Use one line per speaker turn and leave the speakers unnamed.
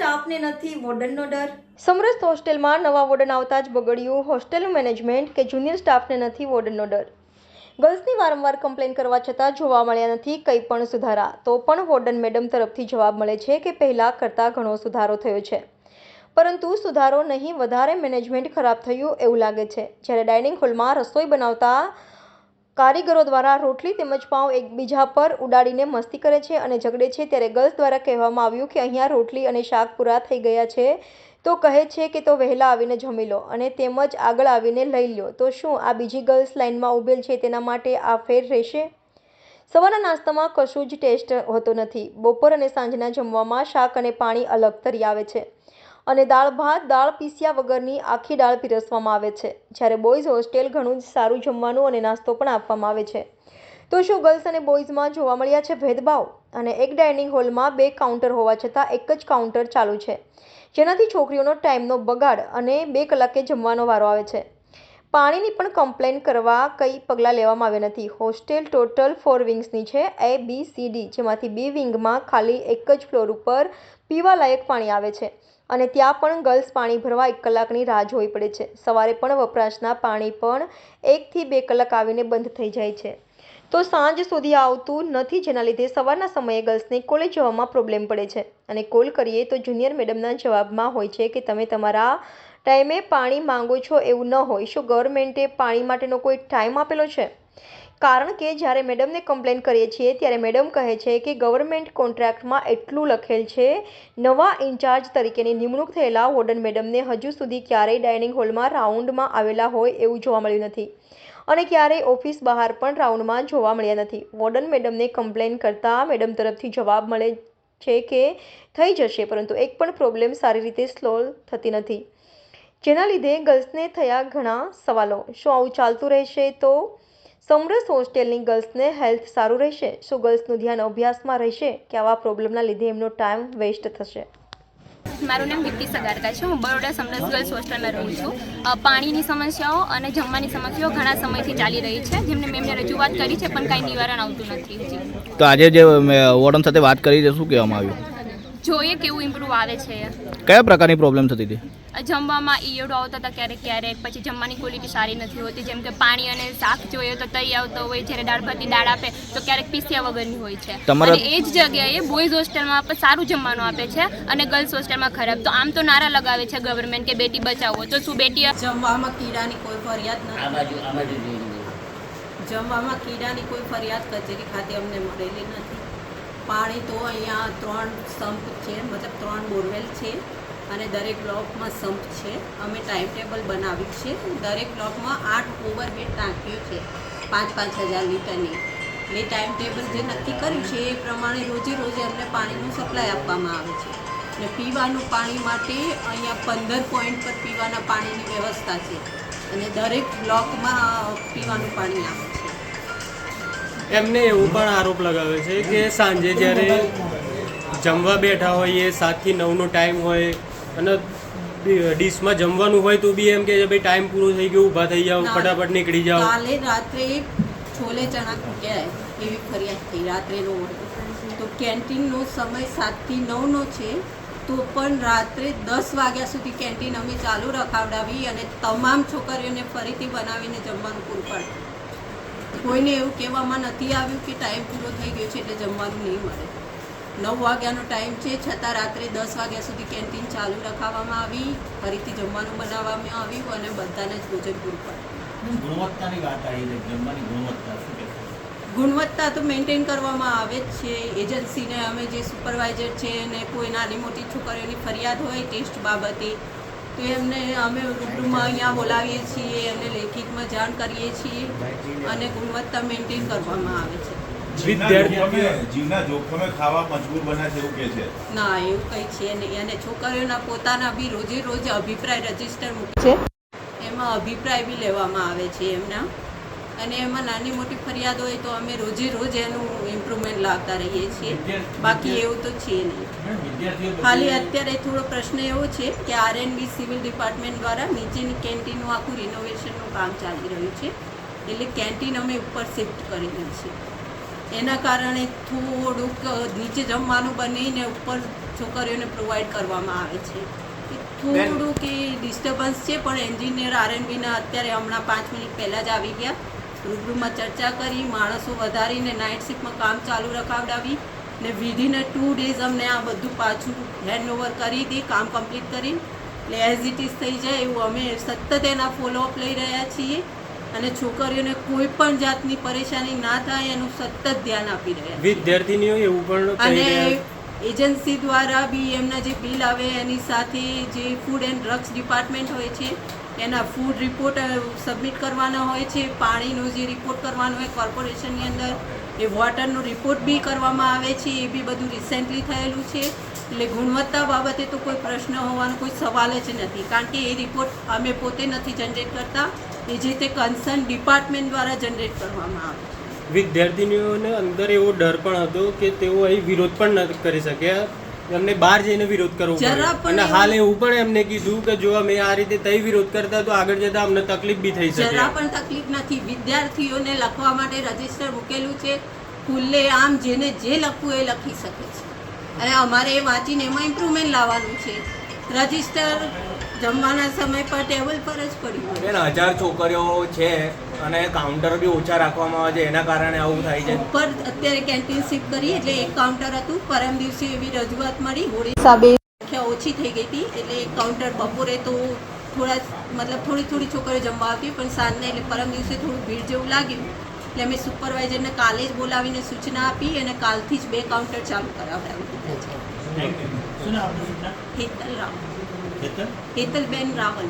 સ્ટાફને નથી વોર્ડનનો ડર?
સમરસ્ત હોસ્ટેલમાં નવા વોર્ડન આવતા જ બગડ્યું હોસ્ટેલનું મેનેજમેન્ટ કે જુનિયર સ્ટાફને નથી વોર્ડનનો ડર. ગર્લ્સની વારંવાર કમ્પ્લેન કરવા છતાં જોવા મળ્યા નથી કંઈ પણ સુધારા. તો પણ વોર્ડન મેડમ તરફથી જવાબ મળે છે કે પહેલાં કરતાં ઘણો સુધારો થયો છે. પરંતુ સુધારો નહીં, વધારે મેનેજમેન્ટ ખરાબ થયું એવું લાગે છે. જ્યારે ડાઇનિંગ હોલમાં રસોઈ બનાવતા કારીગરો દ્વારા રોટલી તેમજ પાઉં એકબીજા પર ઉડાડીને મસ્તી કરે છે અને ઝઘડે છે ત્યારે ગર્લ્સ દ્વારા કહેવામાં આવ્યું કે અહીંયા રોટલી અને શાક પૂરા થઈ ગયા છે. તો કહે છે કે તો વહેલા આવીને જમી લો અને તેમજ આગળ આવીને લઈ લો તો શું આ બીજી ગર્લ્સ લાઇનમાં ઊભેલ છે તેના માટે આ ફેર રહેશે? સવારના નાસ્તામાં કશું જ ટેસ્ટ હોતો નથી. બપોર અને સાંજના જમવામાં શાક અને પાણી અલગ તરી આવે છે. અને દાળ ભાત, દાળ પીસ્યા વગરની આખી દાળ પીરસવામાં આવે છે. જ્યારે બોયઝ હોસ્ટેલ ઘણું જ સારું જમવાનું અને નાસ્તો પણ આપવામાં આવે છે. તો શું ગર્લ્સ અને બોયઝમાં જોવા મળ્યા છે ભેદભાવ? અને એક ડાઇનિંગ હોલમાં બે કાઉન્ટર હોવા છતાં એક જ કાઉન્ટર ચાલુ છે. જેનાથી છોકરીઓનો ટાઈમનો બગાડ અને બે કલાકે જમવાનો વારો આવે છે. પાણીની પણ કમ્પ્લેન કરવા કંઈ પગલાં લેવામાં આવ્યા નથી. હોસ્ટેલ ટોટલ ફોર વિંગ્સની છે, એ, બી, સી, ડી, જેમાંથી બી વિંગમાં ખાલી એક જ ફ્લોર ઉપર પીવાલાયક પાણી આવે છે. અને ત્યાં પણ ગર્લ્સ પાણી ભરવા એક કલાકની રાહ જોવી પડે છે. સવારે પણ વપરાશના પાણી પણ એકથી બે કલાક આવીને બંધ થઈ જાય છે. તો સાંજ સુધી આવતું નથી જેના લીધે સવારના સમયે ગર્લ્સને કોલેજ જવામાં પ્રોબ્લેમ પડે છે. અને કોલ કરીએ તો જુનિયર મેડમના જવાબમાં હોય છે કે તમે તમારા ટાઈમે પાણી માંગો છો એવું ન હોય. શું ગવર્મેન્ટે પાણી માટેનો કોઈ ટાઈમ આપેલો છે? કારણ કે જ્યારે મેડમને કમ્પ્લેન કરીએ છીએ, ત્યારે મેડમ કહે છે કે ગવર્મેન્ટ કોન્ટ્રાક્ટમાં એટલું લખેલ છે, નવા ઇન્ચાર્જ તરીકેની નિમણૂક થયેલા વોર્ડન મેડમને હજુ સુધી ક્યારેય ડાઇનિંગ હોલમાં રાઉન્ડમાં આવેલા હોય એવું જોવા મળ્યું નથી. અને ક્યારેય ઓફિસ બહાર પણ રાઉન્ડમાં જોવા મળ્યા નથી. વોર્ડન મેડમને કમ્પ્લેન કરતાં મેડમ તરફથી જવાબ મળે છે કે થઈ જશે, પરંતુ એક પણ પ્રોબ્લેમ સારી રીતે સોલ્વ થતી નથી. જેના લીધે ગર્લ્સને થયા ઘણા સવાલો. શું આવું ચાલતું રહેશે તો સમરસ હોસ્ટેલની ગર્લ્સને હેલ્થ સારું રહેશે શું ગર્લ્સનું ધ્યાન અભ્યાસમાં રહેશે? કે આવા પ્રોબ્લેમના લીધે એમનો ટાઈમ વેસ્ટ થશે?
મારું નામ દીપ્તિ સગારકા છે. હું બરોડા સમરસ ગર્લ્સ હોસ્ટેલમાં રહું છું. પાણીની સમસ્યાઓ અને જમવાની સમસ્યાઓ ઘણા સમયથી ચાલી રહી છે. જેમને મેમને રજૂઆત કરી છે પણ કાંઈ નિવારણ આવતું નથી.
તો આજે જે વોર્ડન સાથે વાત કરી છે શું કહેવામાં આવ્યું?
જોઈએ કેવું ઇમ્પ્રૂવ આવે છે.
કયા પ્રકારની પ્રોબ્લેમ થતી હતી?
જમવામાં ઈયળો આવતા હતા ક્યારેક ક્યારેક પછી જમવાની ક્વોલિટી સારી નથી હોતી. જેમ કે પાણી અને શાક જોઈએ તો તઈ આવતો હોય જ્યારે દાળ ભાતની દાળ આપે તો ક્યારેક પીસ્યા વગરની હોય છે. અને એ જ જગ્યાએ બોયઝ હોસ્ટેલમાં પણ સારું જમવાનું આપે છે અને ગર્લ્સ હોસ્ટેલમાં ખરાબ. તો આમ તો નારા લગાવે છે ગવર્મેન્ટ કે બેટી બચાવો. તો શું બેટી
જમવામાં કીડાની કોઈ ફરિયાદ નથી જમવામાં કીડાની કોઈ ફરિયાદ કચેરી ખાતે અમને મળેલી નથી. પાણી તો અહીંયા ત્રણ સંપ છે, મતલબ ત્રણ બોરવેલ છે અને દરેક બ્લોકમાં સંપ છે. અમે ટાઈમ ટેબલ બનાવ્યું છે. દરેક બ્લોકમાં આઠ ઓવરહેડ ટાંકીઓ છે, પાંચ પાંચ હજાર લીટરની. એટલે ટાઈમ ટેબલ જે નક્કી કર્યું છે એ પ્રમાણે રોજે રોજે અમને પાણીનું સપ્લાય આપવામાં આવે છે. અને પીવાનું પાણી માટે અહીંયા પંદર પોઈન્ટ પર પીવાના પાણીની વ્યવસ્થા છે. અને દરેક બ્લોકમાં પીવાનું પાણી આવે છે.
એમને એવું પણ આરોપ લગાવ્યો છે કે સાંજે જ્યારે જમવા બેઠા હોઈએ સાતથી નવનો ટાઈમ હોય અને ડીશમાં જમવાનું હોય તો બી એમ કે ભાઈ ટાઈમ પૂરો થઈ ગયો ઊભા થઈ જાઓ. ફટાફટ નીકળી જાઓ
કાલે રાત્રે છોલે ચણા ખૂટ્યા એવી ફરિયાદ થઈ રાત્રેનો તો કેન્ટીનનો સમય સાતથી નવનો છે તો પણ રાત્રે દસ વાગ્યા સુધી કેન્ટીન અમે ચાલુ રખાવડાવી અને તમામ છોકરીઓને ફરીથી બનાવીને જમવાનું પૂરું પાડ્યું કોઈને એવું કહેવામાં નથી આવ્યું કે ટાઈમ પૂરો થઈ ગયો છે એટલે જમવાનું નહીં મળે. નવ વાગ્યાનો ટાઈમ છે છતાં રાત્રે દસ વાગ્યા સુધી કેન્ટીન ચાલુ રખાવવામાં આવી ફરીથી જમવાનું બનાવવામાં આવ્યું અને બધાને જ ભોજન પૂરું પાડ્યું.
ગુણવત્તાની વાત આવી જમવાની ગુણવત્તા શું
ગુણવત્તા તો મેન્ટેન કરવામાં આવે જ છે. એજન્સીને અમે જે સુપરવાઇઝર છે અને કોઈ નાની મોટી છોકરીઓની ફરિયાદ હોય ટેસ્ટ બાબતે તો એમને અમે રૂબરૂમાં અહીંયા બોલાવીએ છીએ એમને લેખિતમાં જાણ કરીએ છીએ અને ગુણવત્તા મેન્ટેન કરવામાં આવે છે.
જીવના
વિદ્યાર્થી-
જોખમે જીવના જોખમે ખાવા મજબૂર બન્યા છે એવું કે છે?
ના એવું કંઈ છે નહીં. અને છોકરીઓના પોતાના બી રોજે રોજ અભિપ્રાય રજિસ્ટર મૂકે છે. એમાં અભિપ્રાય બી લેવામાં આવે છે એમના. અને એમાં નાની મોટી ફરિયાદ હોય તો અમે રોજે રોજ એનું ઇમ્પ્રુવમેન્ટ લાવતા રહીએ છીએ. બાકી એવું તો છે નહીં. ખાલી અત્યારે થોડો પ્રશ્ન એવો છે કે આરએનબી સિવિલ ડિપાર્ટમેન્ટ દ્વારા નીચેની કેન્ટીનનું આખું રિનોવેશનનું કામ ચાલી રહ્યું છે. એટલે કેન્ટીન અમે ઉપર શિફ્ટ કરી કરેલી છે એના કારણે થોડુંક નીચે જમવાનું બનીને ઉપર છોકરીઓને પ્રોવાઈડ કરવામાં આવે છે. થોડું થોડુંક એ ડિસ્ટર્બન્સ છે પણ એન્જિનિયર આરએનબીના અત્યારે હમણાં પાંચ મિનિટ પહેલાં જ આવી ગયા. રૂબરૂમાં ચર્ચા કરી માણસો વધારીને નાઇટ શિફ્ટમાં કામ ચાલુ રખાવડાવી ને વિધિન ટુ ડેઝ અમને આ બધું પાછું હેન્ડઓવર કરી હતી કામ કમ્પ્લીટ કરી. એટલે એઝ ઇટ ઇઝ થઈ જાય એવું અમે સતત એના ફોલોઅપ લઈ રહ્યા છીએ અને છોકરીઓને કોઈ પણ જાતની પરેશાની ના થાય એનું સતત ધ્યાન આપી રહ્યા
વિદ્યાર્થીનીઓ એવું પણ
અને એજન્સી દ્વારા બી એમના જે બિલ આવે એની સાથે જે ફૂડ એન્ડ ડ્રગ્સ ડિપાર્ટમેન્ટ હોય છે એના ફૂડ રિપોર્ટ સબમિટ કરવાના હોય છે. પાણીનો જે રિપોર્ટ કરવાનો હોય કોર્પોરેશનની અંદર, એ વોટરનો રિપોર્ટ બી કરવામાં આવે છે, એ બી બધું રિસેન્ટલી થયેલું છે. એટલે ગુણવત્તા બાબતે તો કોઈ પ્રશ્ન હોવાનો કોઈ સવાલ જ નથી. કારણ કે એ રિપોર્ટ અમે પોતે નથી જનરેટ કરતા. એ જે તે કન્સર્ન ડિપાર્ટમેન્ટ દ્વારા જનરેટ કરવામાં આવે છે.
વિદ્યાર્થીનીઓને અંદર એવો ડર પણ હતો કે તેઓ અહીં વિરોધ પણ ન કરી શક્યા એમને બહાર જઈને વિરોધ કરવો
પણ
અને હાલ એવું પણ એમને કીધું કે જો અમે આ રીતે તઈ વિરોધ કરતા તો આગળ જતા અમને તકલીફ બી થઈ શકે.
જરા પણ તકલીફ નથી. વિદ્યાર્થીઓને લખવા માટે રજિસ્ટર મૂકેલું છે. ખુલ્લે આમ જેને જે લખવું એ લખી શકે છે. અને અમારે એ વાંચીને એમાં ઇમ્પ્રુવમેન્ટ લાવવાનું છે. રજિસ્ટર જમવાના સમય પર ટેબલ પર જ પડ્યું હોય.
બેન હજાર છોકરીઓ છે અને કાઉન્ટર બી ઓછા રાખવામાં આવે છે એના કારણે આવું થાય છે.
ઉપર અત્યારે કેન્ટીન શિફ્ટ કરી એટલે એક કાઉન્ટર હતું પરમ દિવસે એવી રજૂઆત મળી. હોળી સંખ્યા ઓછી થઈ ગઈ હતી એટલે એક કાઉન્ટર બપોરે તો થોડા મતલબ થોડી થોડી છોકરીઓ જમવા આવતી પણ સાંજને એટલે પરમ દિવસે થોડું ભીડ જેવું લાગ્યું. એટલે અમે સુપરવાઇઝરને કાલે જ બોલાવીને સૂચના આપી અને કાલથી જ બે કાઉન્ટર ચાલુ કરાવડાવી દીધા છે. હિતલ
હેતલ?
હેતલબેન રાવલ.